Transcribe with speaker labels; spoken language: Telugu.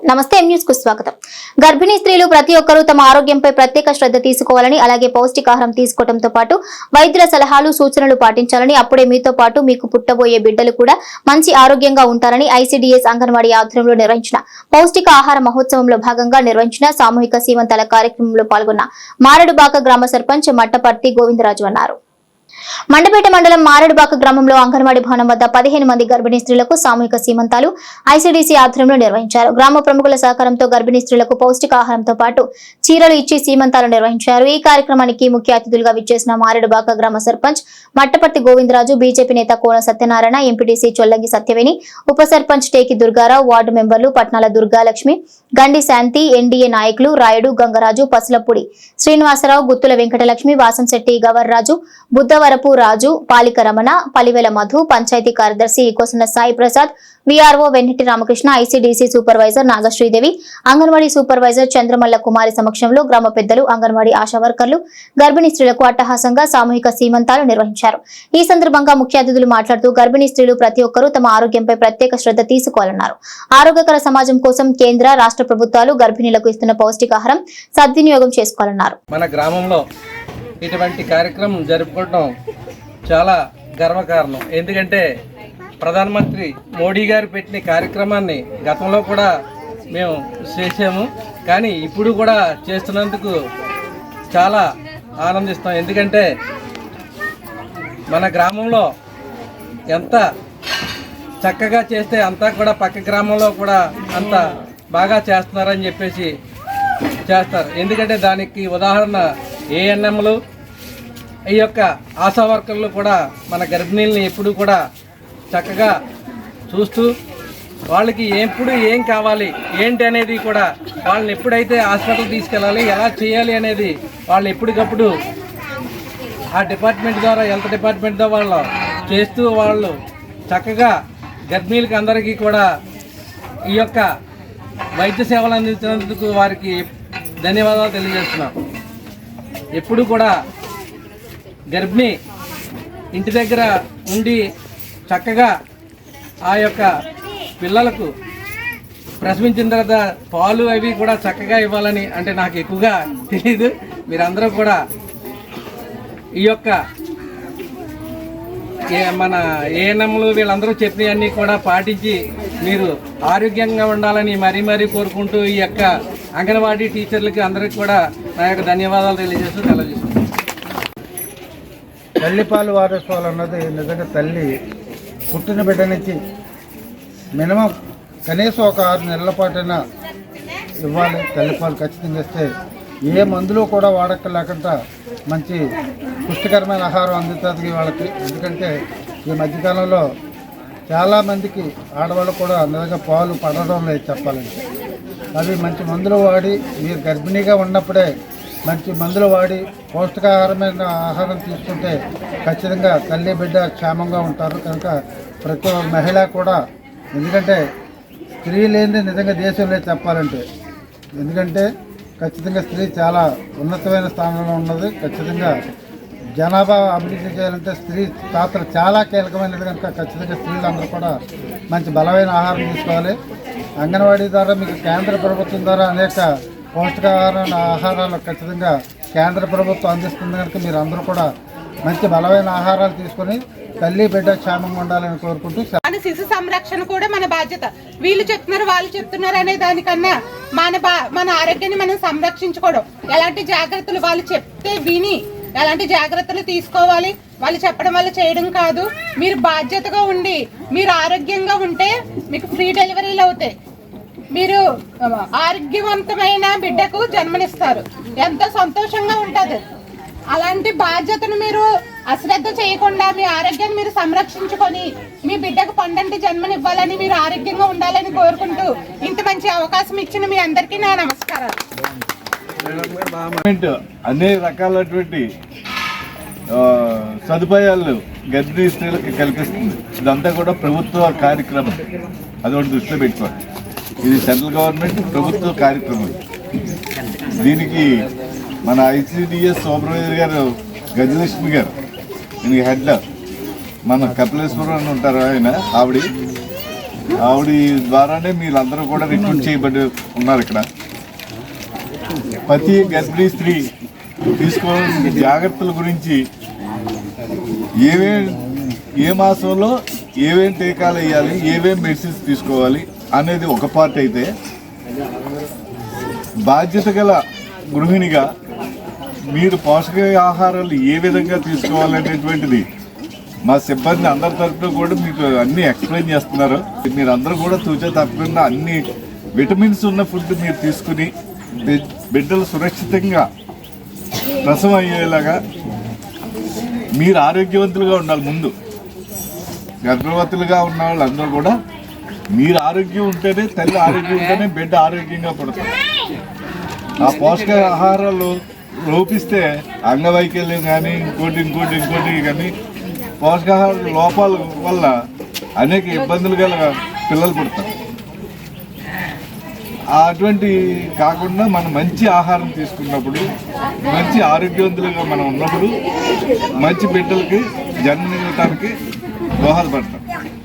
Speaker 1: నమస్తే న్యూస్కు స్వాగతం. గర్భిణీ స్త్రీలు ప్రతి ఒక్కరూ తమ ఆరోగ్యంపై ప్రత్యేక శ్రద్ధ తీసుకోవాలని అలాగే పౌష్టికాహారం తీసుకోవడంతో పాటు వైద్యుల సలహాలు సూచనలు పాటించాలని అప్పుడే మీతో పాటు మీకు పుట్టబోయే బిడ్డలు కూడా మంచి ఆరోగ్యంగా ఉంటారని ఐసీడీఎస్ అంగన్వాడీ ఆధ్వర్యంలో నిర్వహించిన పౌష్టిక ఆహార మహోత్సవంలో భాగంగా నిర్వహించిన సామూహిక సీమంతాల కార్యక్రమంలో పాల్గొన్న మారడుబాక గ్రామ సర్పంచ్ మట్టపర్తి గోవిందరాజు అన్నారు. మండపేట మండలం మారడుబాక గ్రామంలో అంగన్వాడీ భవనం వద్ద పదిహేను మంది గర్భిణీ స్త్రీలకు సామూహిక సీమంతాలు ఐసీడీసీ ఆధ్వర్యంలో నిర్వహించారు. గ్రామ ప్రముఖుల సహకారంతో గర్భిణీ స్త్రీలకు పౌష్టికాహారంతో పాటు చీరలు ఇచ్చి సీమంతాలు నిర్వహించారు. ఈ కార్యక్రమానికి ముఖ్య అతిథులుగా విచ్చేసిన మారడుబాక గ్రామ సర్పంచ్ మట్టపర్తి గోవిందరాజు బీజేపీ నేత కోన సత్యనారాయణ ఎంపీటీసీ చొల్లంగి సత్యవేణి ఉప సర్పంచ్ టేకి దుర్గారావు వార్డు మెంబర్లు పట్నాల దుర్గాలక్ష్మి గండి శాంతి ఎన్డీఏ నాయకులు రాయుడు గంగరాజు పసులపూడి శ్రీనివాసరావు గుత్తుల వెంకటలక్ష్మి వాసంశెట్టి గవర్రాజు బుద్ధవరపు రాజు పాలిక రమణ పలివెల మధు పంచాయతీ కార్యదర్శి Kosana Sai Prasad VRO Vennetti Ramakrishna ICDC supervisor Nagasridevi anganwadi supervisor Chandramalla Kumari సమక్షంలో గ్రామ పెద్దలు అంగన్వాడీ ఆశా వర్కర్లు గర్భిణీ స్త్రీలకు అట్టహాసంగా సామూహిక సీమంతాలు నిర్వహించారు. ఈ సందర్భంగా ముఖ్య అతిథులు మాట్లాడుతూ గర్భిణీ స్త్రీలు ప్రతి ఒక్కరూ తమ ఆరోగ్యంపై ప్రత్యేక శ్రద్ధ తీసుకోవాలన్నారు. ఆరోగ్యకర సమాజం కోసం కేంద్ర రాష్ట్ర ప్రభుత్వాలు గర్భిణీలకు ఇస్తున్న పౌష్టికాహారం సద్వినియోగం చేసుకోవాలన్నారు.
Speaker 2: మన గ్రామంలో ఇటువంటి కార్యక్రమం జరుపుకోవడం చాలా గర్వకారణం ఎందుకంటే ప్రధానమంత్రి మోడీ గారు పెట్టిన కార్యక్రమాన్ని గతంలో కూడా మేము చేసాము కానీ ఇప్పుడు కూడా చేస్తున్నందుకు చాలా ఆనందిస్తాం. ఎందుకంటే మన గ్రామంలో ఎంత చక్కగా చేస్తే అంతా కూడా పక్క గ్రామంలో కూడా అంత బాగా చేస్తున్నారని చెప్పేసి చేస్తారు. ఎందుకంటే దానికి ఉదాహరణ ఏఎన్ఎంలు ఈ యొక్క ఆశా వర్కర్లు కూడా మన గర్భిణీల్ని ఎప్పుడు కూడా చక్కగా చూస్తూ వాళ్ళకి ఎప్పుడు ఏం కావాలి ఏంటి అనేది కూడా వాళ్ళని ఎప్పుడైతే హాస్పిటల్ తీసుకెళ్ళాలి ఎలా చేయాలి అనేది వాళ్ళు ఎప్పటికప్పుడు ఆ డిపార్ట్మెంట్ ద్వారా హెల్త్ డిపార్ట్మెంట్ ద్వారా వాళ్ళు చేస్తూ వాళ్ళు చక్కగా గర్భిణీలకి అందరికీ కూడా ఈ యొక్క వైద్య సేవలు అందించినందుకు వారికి ధన్యవాదాలు తెలియజేస్తున్నాం. ఎప్పుడు కూడా గర్భిణి ఇంటి దగ్గర ఉండి చక్కగా ఆ యొక్క పిల్లలకు ప్రసవించిన తర్వాత పాలు అవి కూడా చక్కగా ఇవ్వాలని అంటే నాకు ఎక్కువగా తెలియదు మీరందరూ కూడా ఈ యొక్క మన ఏఎన్ఎంలు వీళ్ళందరూ చెప్పినవన్నీ కూడా పాటించి మీరు ఆరోగ్యంగా ఉండాలని మరీ మరీ కోరుకుంటూ ఈ యొక్క అంగన్వాడీ టీచర్లకి అందరికీ కూడా నా యొక్క ధన్యవాదాలు తెలియజేస్తూ తెలియజేస్తున్నాను
Speaker 3: తల్లిపాలు వారోత్సవాలు అన్నది నిజంగా తల్లి పుట్టిన బిడ్డ నుంచి మినిమం కనీసం ఒక ఆరు నెలల పాటైనా ఇవ్వాలి. తల్లిపాలు ఖచ్చితంగా ఇస్తే ఏ మందులు కూడా వాడక లేకుండా మంచి పుష్టికరమైన ఆహారం అందుతుంది వాళ్ళకి. ఎందుకంటే ఈ మధ్యకాలంలో చాలామందికి ఆడవాళ్ళు కూడా నిజంగా పాలు పడడం లేదు చెప్పాలంటే. అవి మంచి మందులు వాడి మీరు గర్భిణీగా ఉన్నప్పుడే మంచి మందులు వాడి పౌష్టికాహారమైన ఆహారం తీసుకుంటే ఖచ్చితంగా తల్లి బిడ్డ క్షేమంగా ఉంటారు. కనుక ప్రతి ఒక్క మహిళ కూడా ఎందుకంటే స్త్రీ లేనిది నిజంగా దేశం లేదు చెప్పాలంటే. ఎందుకంటే ఖచ్చితంగా స్త్రీ చాలా ఉన్నతమైన స్థానంలో ఉన్నది. ఖచ్చితంగా జనాభా అభివృద్ధి చేయాలంటే స్త్రీ పాత్ర చాలా కీలకమైనది. కనుక ఖచ్చితంగా స్త్రీలందరూ కూడా మంచి బలమైన ఆహారం తీసుకోవాలి. అంగన్వాడీ ద్వారా మీకు కేంద్ర ప్రభుత్వం ద్వారా అనేక పౌష్టికాహార ఆహారాలు ఖచ్చితంగా కేంద్ర ప్రభుత్వం అందిస్తుంది కనుక మీరు అందరూ కూడా మంచి బలమైన ఆహారాలు తీసుకొని తల్లి బిడ్డ క్షేమంగా ఉండాలని కోరుకుంటూ
Speaker 4: మన శిశు సంరక్షణ కూడా మన బాధ్యత. వీళ్ళు చెప్తున్నారు వాళ్ళు చెప్తున్నారు అనే దానికన్నా మన బా మన ఆరోగ్యాన్ని మనం సంరక్షించుకోవడం. ఎలాంటి జాగ్రత్తలు వాళ్ళు చెప్తే విని ఎలాంటి జాగ్రత్తలు తీసుకోవాలి వాళ్ళు చెప్పడం వల్ల చేయడం కాదు. మీరు బాధ్యతగా ఉండి మీరు ఆరోగ్యంగా ఉంటే మీకు ఫ్రీ డెలివరీలు అవుతాయి. మీరు ఆరోగ్యవంతమైన బిడ్డకు జన్మనిస్తారు. ఎంతో సంతోషంగా ఉంటుంది. అలాంటి బాధ్యతను మీరు అశ్రద్ధ చేయకుండా మీ ఆరోగ్యాన్ని మీరు సంరక్షించుకొని మీ బిడ్డకు పండంటి జన్మనివ్వాలని మీరు ఆరోగ్యంగా ఉండాలని కోరుకుంటూ ఇంత మంచి అవకాశం ఇచ్చిన మీ అందరికీ నా నమస్కారాలు.
Speaker 5: అనేక అన్ని రకాలైనటువంటి సదుపాయాలు గర్భిణీ స్త్రీలకు కల్పిస్తుంది. ఇదంతా కూడా ప్రభుత్వ కార్యక్రమం. అది ఒకటి దృష్టిలో పెట్టుకోండి ఇది సెంట్రల్ గవర్నమెంట్ ప్రభుత్వ కార్యక్రమం. దీనికి మన ఐసిడిఎస్ సూపర్వైజర్ గారు గజలక్ష్మి గారు దీనికి హెడ్ మన కపిలేశ్వరం అని ఉంటారు ఆయన ఆవిడ. ఆవిడ ద్వారానే మీరందరూ కూడా రిక్రూట్ చేయబడి ఉన్నారు ఇక్కడ. ప్రతి గర్భిణీ స్త్రీ తీసుకోవాల్సిన జాగ్రత్తల గురించి ఏవే ఏ మాసంలో ఏమేమి టీకాలు వేయాలి ఏమేమి మెడిసిన్స్ తీసుకోవాలి అనేది ఒక పార్ట్ అయితే బాధ్యత గల గృహిణిగా మీరు పోషకాహారాలు ఏ విధంగా తీసుకోవాలనేటువంటిది మా సిబ్బంది అందరి తరఫున కూడా మీకు అన్నీ ఎక్స్ప్లెయిన్ చేస్తున్నారు. మీరు అందరూ కూడా తూచే తప్పకుండా అన్ని విటమిన్స్ ఉన్న ఫుడ్ మీరు తీసుకుని బిడ్డలు సురక్షితంగా ప్రసవం అయ్యేలాగా మీరు ఆరోగ్యవంతులుగా ఉండాలి ముందు. గర్భవతులుగా ఉన్న వాళ్ళందరూ కూడా మీరు ఆరోగ్యం ఉంటేనే తల్లి ఆరోగ్యం ఉంటేనే బిడ్డ ఆరోగ్యంగా పడుతుంది. ఆ పోషకాహారాలు లోపిస్తే అంగవైకల్యం కానీ ఇంకోటి ఇంకోటి ఇంకోటి కానీ పోషకాహార లోపాల వల్ల అనేక ఇబ్బందులు గల పిల్లలు పుడతారు. అటువంటి కాకుండా మనం మంచి ఆహారం తీసుకున్నప్పుడు మంచి ఆరోగ్యవంతులుగా మనం ఉన్నప్పుడు మంచి బిడ్డలకి జన్మించడానికి దోహదపడతాం.